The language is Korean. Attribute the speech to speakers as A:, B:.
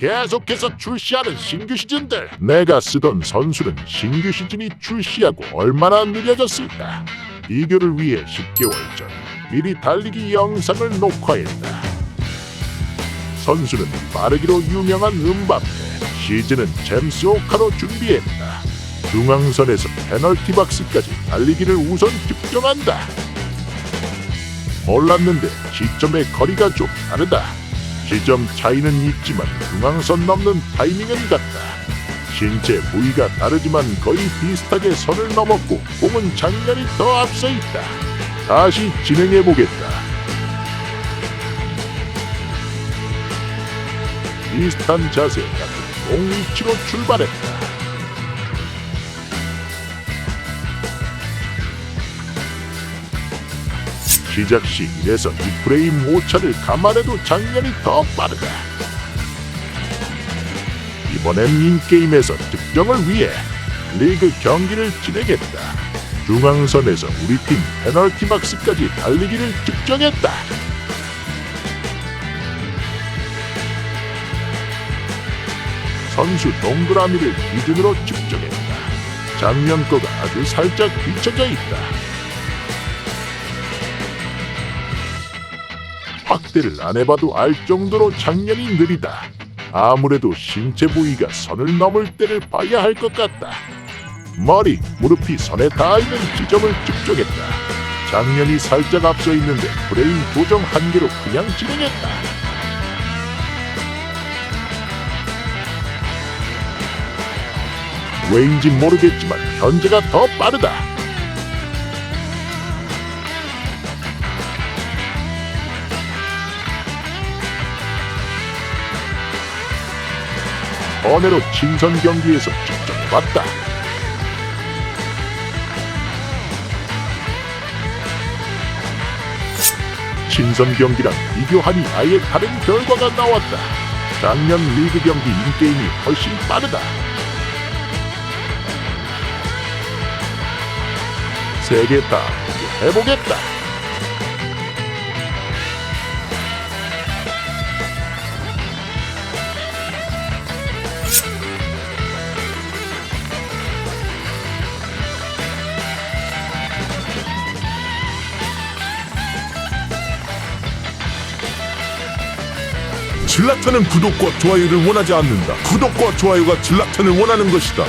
A: 계속해서 출시하는 신규 시즌들. 내가 쓰던 선수는 신규 시즌이 출시하고 얼마나 느려졌을까? 비교를 위해 10개월 전 미리 달리기 영상을 녹화했다. 선수는 빠르기로 유명한 음바페 시즌은 잼스 오카로 준비했다. 중앙선에서 페널티 박스까지 달리기를 우선 측정한다. 몰랐는데 시점의 거리가 좀 다르다 지점 차이는 있지만 중앙선 넘는 타이밍은 같다. 신체 부위가 다르지만 거의 비슷하게 선을 넘었고 공은 장면이 더 앞서 있다. 다시 진행해 보겠다. 비슷한 자세 같은 공 위치로 출발했다. 시작 시 1에서 2프레임 오차를 감안해도 장면이 더 빠르다. 이번엔 인게임에서 득점을 위해 리그 경기를 진행했다. 중앙선에서 우리 팀 페널티 박스까지 달리기를 측정했다. 선수 동그라미를 기준으로 측정했다. 장면 거가 아주 살짝 뒤쳐져 있다. 확대를 안 해봐도 알 정도로 장면이 느리다. 아무래도 신체 부위가 선을 넘을 때를 봐야 할 것 같다. 머리, 무릎이 선에 닿아 있는 지점을 측정했다. 장면이 살짝 앞서 있는데 프레임 조정 한계로 그냥 진행했다. 왜인지 모르겠지만 현재가 더 빠르다. 번외로 친선 경기에서 측정해봤다. 친선 경기랑 비교하니 아예 다른 결과가 나왔다. 작년 리그 경기 인게임이 훨씬 빠르다. 세개다 해보겠다.
B: 질라탄은 구독과 좋아요를 원하지 않는다. 구독과 좋아요가 질라탄을 원하는 것이다.